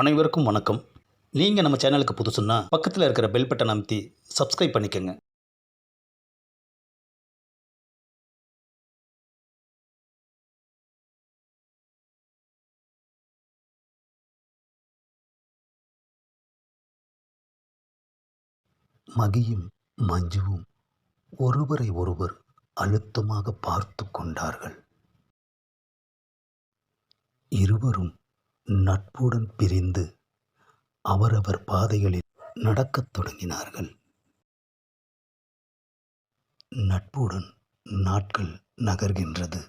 அனைவருக்கும் வணக்கம். நீங்கள் நம்ம சேனலுக்கு புதுசுன்னா பக்கத்தில் இருக்கிற பெல் பட்டன் அமைத்தி சப்ஸ்கிரைப் பண்ணிக்கோங்க. மகியும் மஞ்சுவும் ஒருவரை ஒருவர் அழுத்தமாக பார்த்து கொண்டார்கள். இருவரும் நட்புடன் பிரிந்து அவரவர் பாதைகளில் நடக்கத் தொடங்கினார்கள். நட்புடன் நாட்கள் நகர்கின்றது.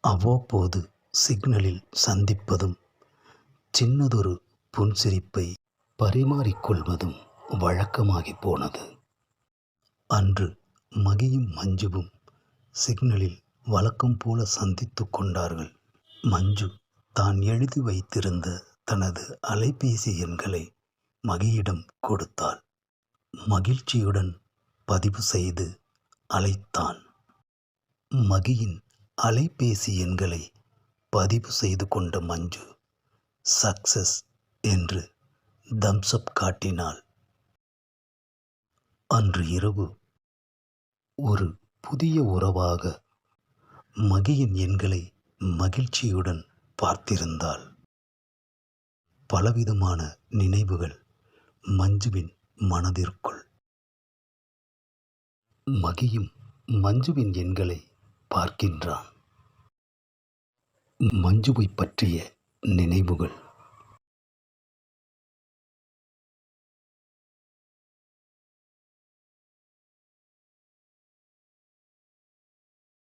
அவ்வப்போது சிக்னலில் சந்திப்பதும் சின்னதொரு புன்சிரிப்பை பரிமாறிக்கொள்வதும் வழக்கமாகி போனது. அன்று மகியும் மஞ்சுவும் சிக்னலில் வழக்கம் போல சந்தித்து கொண்டார்கள். மஞ்சு தான் எழுதி வைத்திருந்த தனது அலைபேசி எண்களை மகியிடம் கொடுத்தாள். மகிழ்ச்சியுடன் பதிவு செய்து அழைத்தான். மகியின் அலைபேசி எண்களை பதிவு செய்து கொண்ட மஞ்சு சக்சஸ் என்று தம்ஸ்அப் காட்டினாள். அன்று இரவு ஒரு புதிய உறவாக மகியின் எண்களை மகிழ்ச்சியுடன் பார்த்திருந்தாள். பலவிதமான நினைவுகள் மஞ்சுவின் மனதிற்குள். மகியும் மஞ்சுவின் எண்களை பார்க்கின்றான். மஞ்சுவை பற்றிய நினைவுகள்.